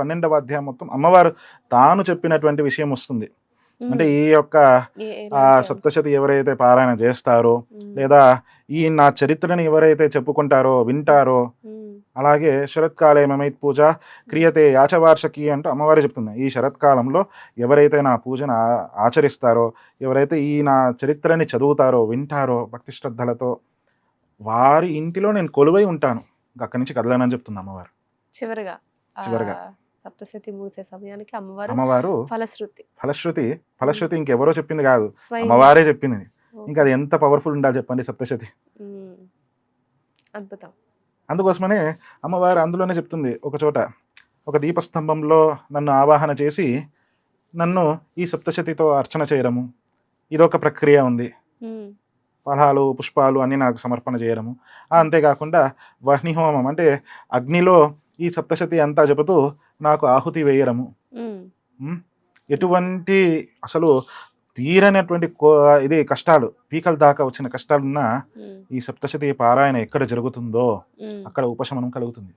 పన్నెండవ అధ్యాయం మొత్తం అమ్మవారు తాను చెప్పినటువంటి విషయం వస్తుంది. అంటే ఈ యొక్క ఆ సప్తశతి ఎవరైతే పారాయణ చేస్తారో లేదా ఈ నా చరిత్రని ఎవరైతే చెప్పుకుంటారో వింటారో అలాగే శరత్కాలే మమైత్ పూజ క్రియతే యాచవార్షకి అంటూ అమ్మవారి చెప్తుంది. ఈ శరత్కాలంలో ఎవరైతే నా పూజను ఆచరిస్తారో ఎవరైతే ఈ నా చరిత్రని చదువుతారో వింటారో భక్తి శ్రద్ధలతో వారి ఇంటిలో నేను కొలువై ఉంటాను. అక్కడి నుంచి కదలనని చెప్తుంది అమ్మవారు. చివరిగా. చివరిగా. సప్తశతి మూసే సమయానికి అమ్మవారు అమ్మవారు ఫలశ్రుతి. ఫలశ్రుతి ఫలశ్రుతి ఇంకెవరో చెప్పింది కాదు. అమ్మవారే చెప్పింది. ఇంకా అది ఎంత పవర్ఫుల్ ఉండాలి చెప్పండి సప్తశతి? అద్భుతం. అందుకోసమనే అమ్మవారు అందులోనే చెప్తుంది ఒక చోట ఒక దీపస్తంభంలో నన్ను ఆవాహన చేసి నన్ను ఈ సప్తశతితో అర్చన చేయడము. ఇదొక ప్రక్రియ ఉంది. ఫలాలు పుష్పాలు అన్నీ నాకు సమర్పణ చేయడము. అంతేకాకుండా వహ్నిహోమం అంటే అగ్నిలో ఈ సప్తశతి అంతా చెబుతూ నాకు ఆహుతి వేయడము. ఎటువంటి అసలు తీరనటువంటి కో ఇది కష్టాలు పీకల దాకా వచ్చిన కష్టాలున్నా ఈ సప్తశతి పారాయణ ఎక్కడ జరుగుతుందో. అక్కడ ఉపశమనం కలుగుతుంది.